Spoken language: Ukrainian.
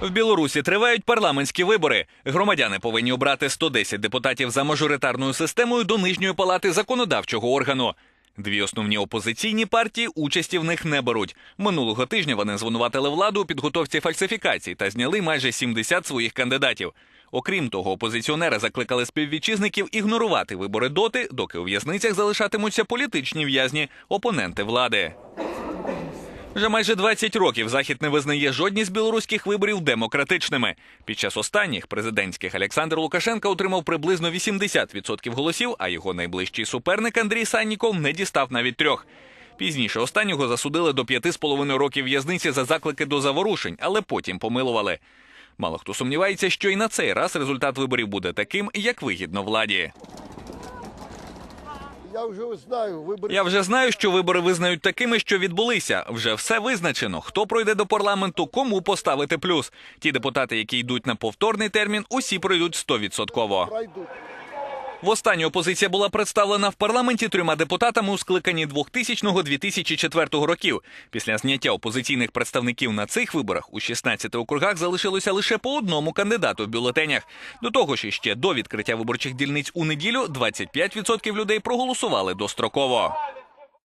В Білорусі тривають парламентські вибори. Громадяни повинні обрати 110 депутатів за мажоритарною системою до нижньої палати законодавчого органу. Дві основні опозиційні партії участі в них не беруть. Минулого тижня вони звинуватили владу у підготовці фальсифікацій та зняли майже 70 своїх кандидатів. Окрім того, опозиціонери закликали співвітчизників ігнорувати вибори доти, доки у в'язницях залишатимуться політичні в'язні, опоненти влади. Вже майже 20 років Захід не визнає жодні з білоруських виборів демократичними. Під час останніх президентських Олександр Лукашенко отримав приблизно 80% голосів, а його найближчий суперник Андрій Санніков не дістав навіть трьох. Пізніше останнього засудили до п'яти з половиною років в'язниці за заклики до заворушень, але потім помилували. Мало хто сумнівається, що і на цей раз результат виборів буде таким, як вигідно владі. Я вже знаю, вибори Я вже знаю, що вибори визнають такими, що відбулися. Вже все визначено. Хто пройде до парламенту, кому поставити плюс. Ті депутати, які йдуть на повторний термін, усі пройдуть 100%. Востаннє опозиція була представлена в парламенті трьома депутатами у скликанні 2000-2004 років. Після зняття опозиційних представників на цих виборах у 16 округах залишилося лише по одному кандидату в бюлетенях. До того ж, ще до відкриття виборчих дільниць у неділю 25% людей проголосували достроково.